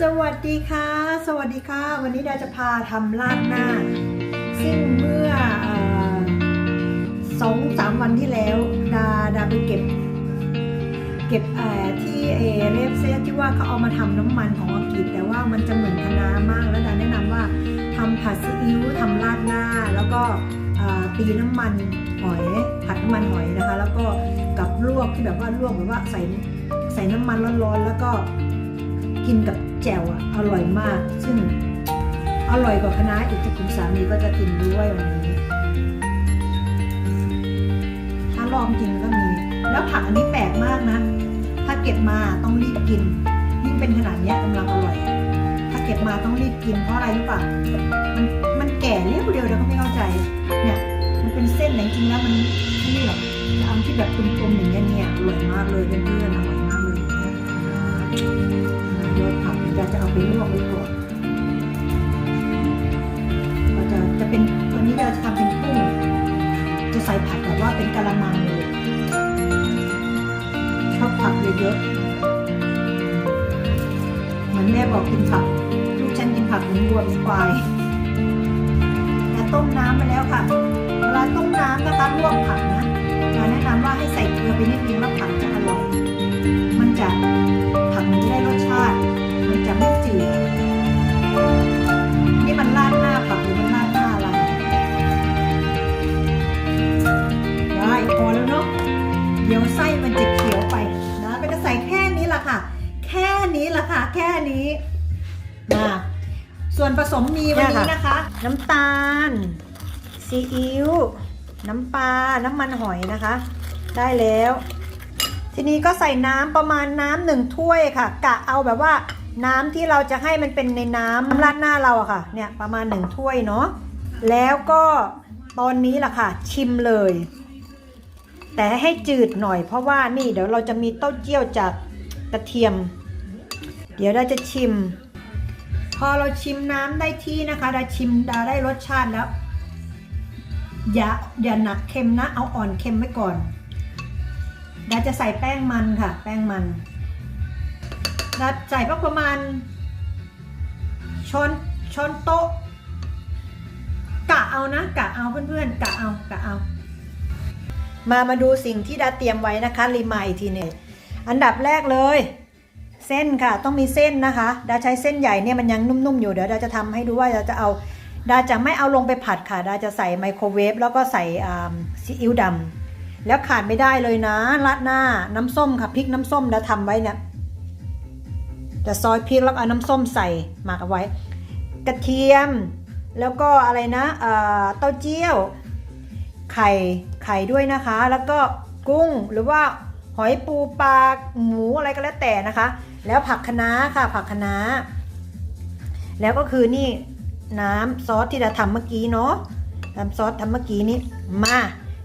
สวัสดีค่ะ สวัสดีค่ะ วันนี้ดาจะพาทำราดหน้า ซึ่งเมื่ออสองสามวันที่แล้ว ดาดาไปเก็บ เก็บเอ่อที่เอเลฟเซที่ว่าเขาเอามาทำน้ำมันของอังกฤษแต่ว่ามันจะเหมือนคะน้ามากแล้วดาแนะนำว่าทำผัดซีอิ๊วทำราดหน้า แล้วก็ตีน้ำมันหอยผัดน้ำมันหอยนะคะ แล้วก็กับลวกที่แบบว่าลวกแบบว่าใส่ใส่น้ำมันร้อนๆแล้วก็กินกับ แจ่วอะอร่อยมาก ซึ่งอร่อยกว่าคณะอีกที่คุณสามีก็จะกินด้วยวันนี้ ถ้าลองกินก็มี แล้วผักอันนี้แปลกมากนะ ถ้าเก็บมาต้องรีบกินยิ่งเป็นขนาดเนี้ยกำลังอร่อย ถ้าเก็บมาต้องรีบกินเพราะอะไรรู้ป่ะมันมันแก่เรียวเดียวเราก็ไม่เข้าใจ เนี่ยมันเป็นเส้นแต่จริงแล้วมันไม่นี่หรอกจะเอาที่แบบกลมๆอย่างเงี้ยเนี่ยอร่อยมากเลยเพื่อนๆอร่อยมากเลยเนี่ยโดยผัก เราจะเอาไปลวกไว้ก่อนเราจะจะเป็นวันนี้เราจะทำเป็นกุ้งจะใส่ผักแบบว่าเป็นกะละมังเลยชอบผักเยอะๆเหมือนแม่บอกกินผักลูกฉันกินผักเหมือนวัวเป็นควายแต่ต้มน้ำไปแล้วค่ะเวลาต้มน้ำนะคะลวกผักนะเราแนะนำว่าให้ใส่เกลือไปนิดนึงแล้วผักจะอร่อย ค่ะ แค่นี้มาส่วนผสมมีวันนี้นะคะ น้ำตาลซีอิ๊วน้ำปลาน้ำมันหอยนะคะ ได้แล้ว ทีนี้ก็ใส่น้ำประมาณน้ำหนึ่งถ้วยค่ะ กะเอาแบบว่าน้ำที่เราจะให้มันเป็นในน้ำราดหน้าเราอะค่ะ เนี่ยประมาณหนึ่งถ้วยเนาะแล้วก็ตอนนี้ล่ะค่ะ ชิมเลย แต่ให้จืดหน่อยเพราะว่านี่เดี๋ยวเราจะมีเต้าเจี้ยวจากกระเทียม เดี๋ยวเราจะชิม พอเราชิมน้ำได้ที่นะคะดาชิมดาได้รสชาติแล้ว อย่าอย่าหนักเค็มนะ เอาอ่อนเค็มไว้ก่อนดาจะใส่แป้งมันค่ะ แป้งมันดาใส่ประมาณช้อนช้อนโต๊ะกะเอานะกะเอาเพื่อนๆกะเอากะเอา มามาดูสิ่งที่ดาเตรียมไว้นะคะรีมายอีกทีหนึงอันดับแรกเลย เส้นค่ะ ต้องมีเส้นนะคะ ดาใช้เส้นใหญ่เนี่ยมันยังนุ่มๆอยู่ เดี๋ยวดาจะทำให้ดูว่าดาจะเอา ดาจะไม่เอาลงไปผัดค่ะ ดาจะใส่ไมโครเวฟแล้วก็ใส่ซีอิ๊วดำแล้วขาดไม่ได้เลยนะราดหน้าน้ำส้มค่ะพริกน้ำส้มดาทำไว้เนี่ยจะซอยพริกแล้วเอาน้ำส้มใส่หมักเอาไว้ กระเทียม แล้วก็อะไรนะเต้าเจี้ยว ไข่ไข่ด้วยนะคะ แล้วก็กุ้งหรือว่าหอยปูปลาหมูอะไรก็แล้วแต่นะคะ แล้วผักคะน้าค่ะผักคะน้า แล้วก็คือนี่น้ำซอสที่เราทำเมื่อกี้เนาะน้ำซอสทำเมื่อกี้นี้มา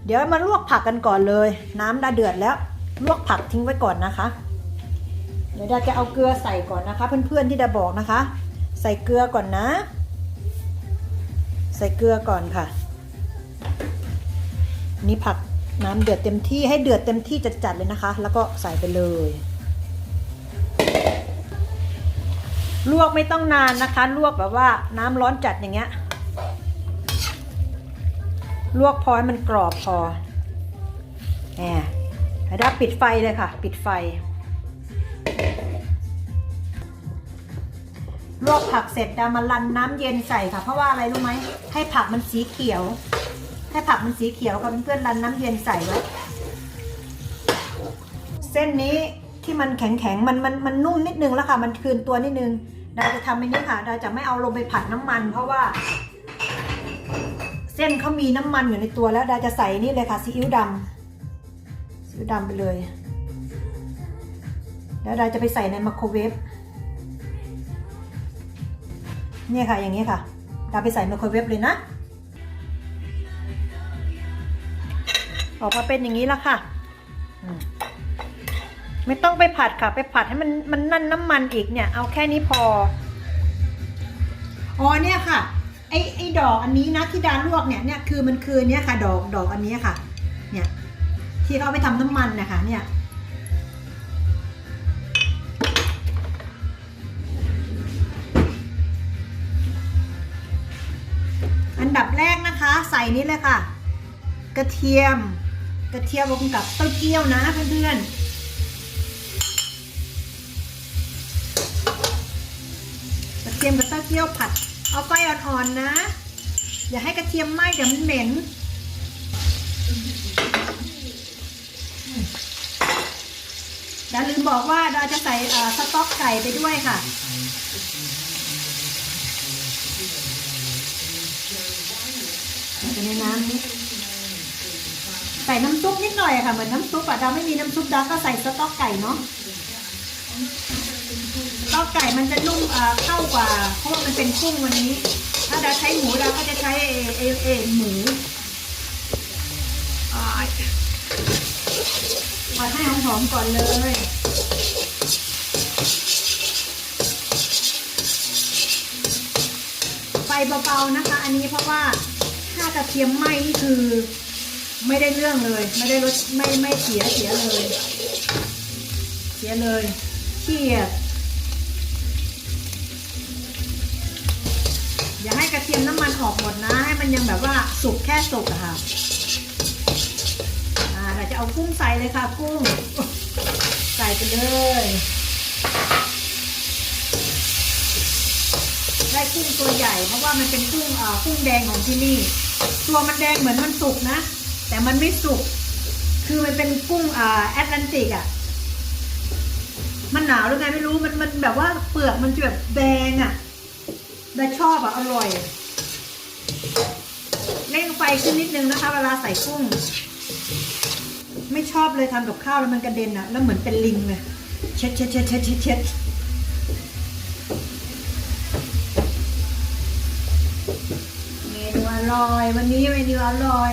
เดี๋ยวมาลวกผักกันก่อนเลย น้ำดาเดือดแล้ว ลวกผักทิ้งไว้ก่อนนะคะ เดี๋ยวดาจะเอาเกลือใส่ก่อนนะคะ เพื่อนๆที่ดาบอกนะคะ ใส่เกลือก่อนนะ ใส่เกลือก่อนค่ะ นี่ผักน้ำเดือดเต็มที่ให้เดือดเต็มที่จัดๆเลยนะคะ แล้วก็ใส่ไปเลย ลวกไม่ต้องนานนะคะ ลวกแบบว่าน้ำร้อนจัดอย่างเงี้ย ลวกพอให้มันกรอบพอแหมให้ได้ปิดไฟเลยค่ะ ปิดไฟ ลวกผักเสร็จดามาลันน้ำเย็นใส่ค่ะ เพราะว่าอะไรรู้ไหม ให้ผักมันสีเขียว ให้ผักมันสีเขียวค่ะเพื่อนๆรันน้ำเย็นใส่ไว้ เส้นนี้ที่มันแข็งๆ มันมันมันนุ่มนิดนึงแล้วค่ะ มันคืนตัวนิดนึง ดาจะทำอันนี้ค่ะดาจะไม่เอาลงไปผัดน้ำมัน เพราะว่า เส้นเขามีน้ำมันอยู่ในตัวแล้วดาจะใส่นี่เลยค่ะซีอิ๊วดำซีอิ๊วดำไปเลย แล้วดาจะไปใส่ในไมโครเวฟเนี่ยค่ะอย่างนี้ค่ะดาไปใส่ไมโครเวฟเลยนะออกมาเป็นอย่างนี้แล้วค่ะ ไม่ต้องไปผัดค่ะ ไปผัดให้มันมันนั่นน้ำมันอีกเนี่ย เอาแค่นี้พอ อ๋อเนี่ยค่ะ ไอไอดอกอันนี้นะที่ดาลวกเนี่ยเนี่ยคือมันคือเนี่ยค่ะ ดอกดอกอันนี้ค่ะ เนี่ย ที่เขาไปทำน้ำมันนะคะเนี่ยอันดับแรกนะคะ ใส่นี้เลยค่ะ กระเทียม กระเทียมรวมกับเต้าเจี้ยวนะเพื่อนๆ เทียมกับเต้าเจี้ยวผัด เอาไฟอ่อนๆนะ อย่าให้กระเทียมไหม้เดี๋ยวมันเหม็นดาลืมบอกว่าดาจะใส่สต๊อกไก่ไปด้วยค่ะใส่ในน้ำนี้ใส่น้ำซุปนิดหน่อยค่ะเหมือนน้ำซุปอะดาไม่มีน้ำซุปดาก็ใส่สต๊อกไก่เนาะ สต๊อกไก่มันจะนุ่มเอ่อเข้ากว่าเพราะมันเป็นกุ้งวันนี้ ถ้าดาใช้หมูดาก็จะใช้เอเอเอหมูอ่ายผัดให้หอมๆก่อนเลยไฟเบาๆนะคะ อันนี้เพราะว่าถ้ากระเทียมไหม้นี่คือไม่ได้เรื่องเลย ไม่ได้รสไม่ไม่เสียเสียเลย เสียเลยเฉียด กระเทียมน้ำมันออกหมดนะ ให้มันยังแบบว่าสุกแค่สุกอะค่ะอาเราจะเอากุ้งใส่เลยค่ะ กุ้ง ใส่ไปเลย ได้กุ้งตัวใหญ่ เพราะว่ามันเป็นกุ้งอ่ากุ้งแดงของที่นี่ ตัวมันแดงเหมือนมันสุกนะ แต่มันไม่สุก คือมันเป็นกุ้งอ่าแอตแลนติกอะมันหนาวหรือไงไม่รู้มันมันแบบว่าเปลือกมันจะแบบแดงอะ ได้ชอบอะอร่อย เร่งไฟขึ้นนิดนึงนะคะ เวลาใส่กุ้ง ไม่ชอบเลยทำกับข้าวแล้วมันกระเด็นอะแล้วเหมือนเป็นลิงเลยเช็ดเช็ดเช็ดเช็ดเช็ดเช็ดเมนูอร่อย วันนี้เมนูอร่อย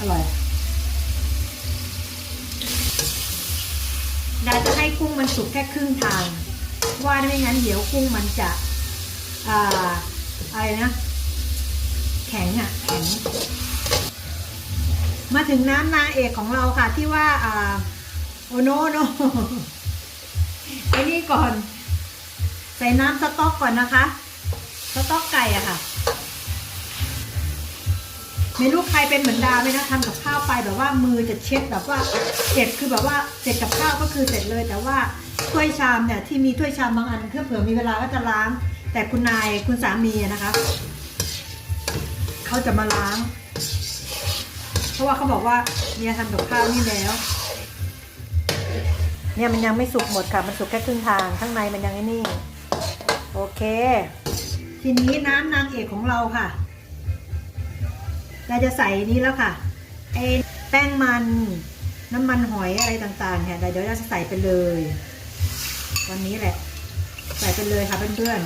อร่อย ดาจะให้กุ้งมันสุกแค่ครึ่งทาง ว่าไม่งั้นเดี๋ยวกุ้งมันจะอ่าอะไรนะ แข็งอะแข็ง มาถึงน้ำนางเอกของเราค่ะที่ว่าอ่าโอโนโนไอ้นี่ก่อน ใส่น้ำสต๊อกก่อนนะคะ สต๊อกไก่อะค่ะ ไม่รู้ใครเป็นเหมือนดาไหมนะทำกับข้าวไปแบบว่ามือจะเช็ดแบบว่าเสร็จคือแบบว่าเสร็จกับข้าวก็คือเสร็จเลย แต่ว่าถ้วยชามเนี่ยที่มีถ้วยชามบางอันเพื่อเผื่อมีเวลาก็จะล้าง แต่คุณนายคุณสามีนะคะเขาจะมาล้าง เพราะว่าเขาบอกว่าเนี่ยทำกับข้าวนี่แล้ว เนี่ยมันยังไม่สุกหมดค่ะ มันสุกแค่ครึ่งทางข้างในมันยังไอ้นี่ โอเค ทีนี้น้ำนางเอกของเราค่ะ เราจะใส่นี้แล้วค่ะไอ้แป้งมันน้ำมันหอยอะไรต่างๆเนี่ยเดี๋ยวเราจะใส่ไปเลยวันนี้แหละ ใส่ไปเลยค่ะเพื่อน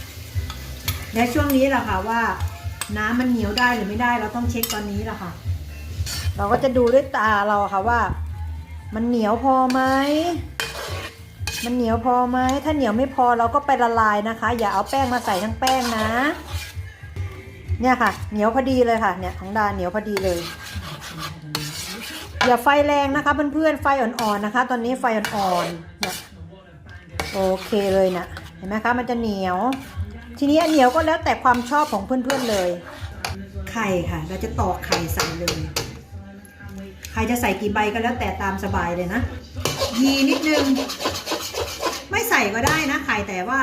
ๆและช่วงนี้แหละค่ะว่า น้ำมันเหนียวได้หรือไม่ได้เราต้องเช็คตอนนี้แหละค่ะ เราก็จะดูด้วยตาเราค่ะว่า มันเหนียวพอไหมมันเหนียวพอไหมถ้าเหนียวไม่พอเราก็ไปละลายนะคะ อย่าเอาแป้งมาใส่ทั้งแป้งนะ เนี่ยค่ะ เหนียวพอดีเลยค่ะ เนี่ยของดาเหนียวพอดีเลย อย่าไฟแรงนะคะเพื่อนๆไฟอ่อนๆนะคะ ตอนนี้ไฟอ่อนๆเนี่ยโอเคเลยนะเห็นไหมคะมันจะเหนียว ทีนี้เหนียวก็แล้วแต่ความชอบของเพื่อนๆเลย ไข่ค่ะ เราจะตอกไข่ใส่เลยใครจะใส่กี่ใบก็แล้วแต่ตามสบายเลยนะ ยีนิดนึง ไม่ใส่ก็ได้นะไข่แต่ว่า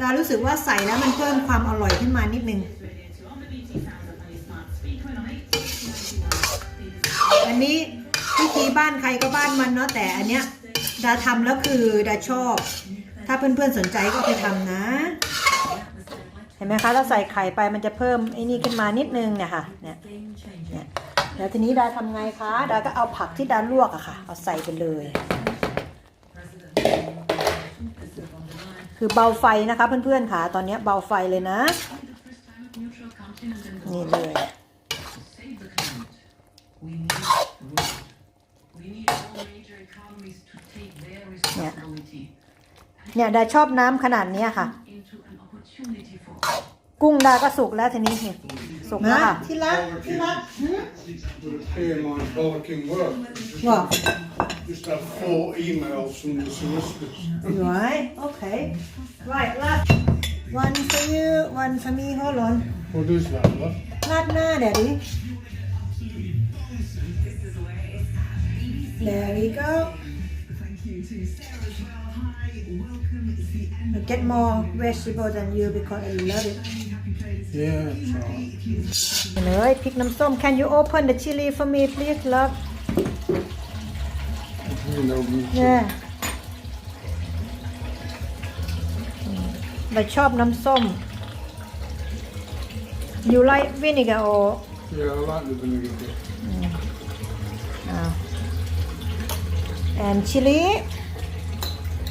ดารู้สึกว่าใส่แล้วมันเพิ่มความอร่อยขึ้นมานิดนึง อันนี้วิธีบ้านใครก็บ้านมันเนาะแต่อันเนี้ยดาทำแล้วคือดาชอบ ถ้าเพื่อนๆสนใจก็ไปทำนะ เห็นไหมคะเราใส่ไข่ไปมันจะเพิ่มไอ้นี่ขึ้นมานิดนึงเนี่ยค่ะเนี่ยเนี่ยแล้วทีนี้ดาทำไงคะดาก็เอาผักที่ดาลวกอะค่ะ เอาใส่ไปเลย คือเบาไฟนะคะเพื่อนๆค่ะ ตอนนี้เบาไฟเลยนะ นี่เลย เนี่ยเนี่ยดาชอบน้ำขนาดเนี้ยค่ะ กุ้งดาก็สุกแล้วทีนี้เนี่ยสุกแล้วนะค่ะที่รักที่รักหืม Would appear my barking work. Just, What? just had four emails from the solicitors. Right, okay. Right, last one for you, one for me. Hold on. What is that, love? ราดหน้า Daddy. There we go. I get more vegetable than you because I love it. Yeah, that's right. เลยพริกน้ำส้ม Can you open the chili for me please love You know, me. Yeah เราชอบน้ำส้ม You like vinegar or Yeah, I like the vinegar bit. And chili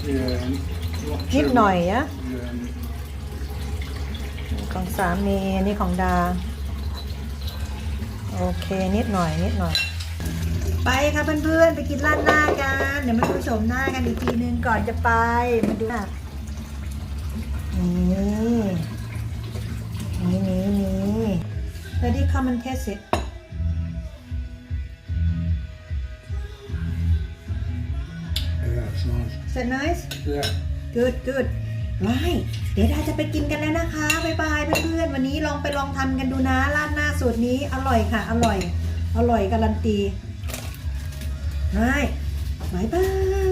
Yeah, นิดหน่อยอะ Yeah, ของสามีอันนี่ของดา โอเคนิดหน่อยนิดหน่อย ไปค่ะเพื่อนๆ ไปกินร้านหน้ากัน เดี๋ยวมาดูชมหน้ากันอีกทีนึงก่อนจะไปมาดูค่ะนี่นี่นี่นี่เ e ดี้ come and taste it it's nice. is that nice Yeah. good good ไว้เดี๋ยวเราจะไปกินกันแล้วนะคะบ๊ายบายเพื่อนๆวันนี้ลองไปลองทำกันดูนะร้านหน้าสูตรนี้อร่อยค่ะ อร่อย อร่อยการันตีไว้บายบาย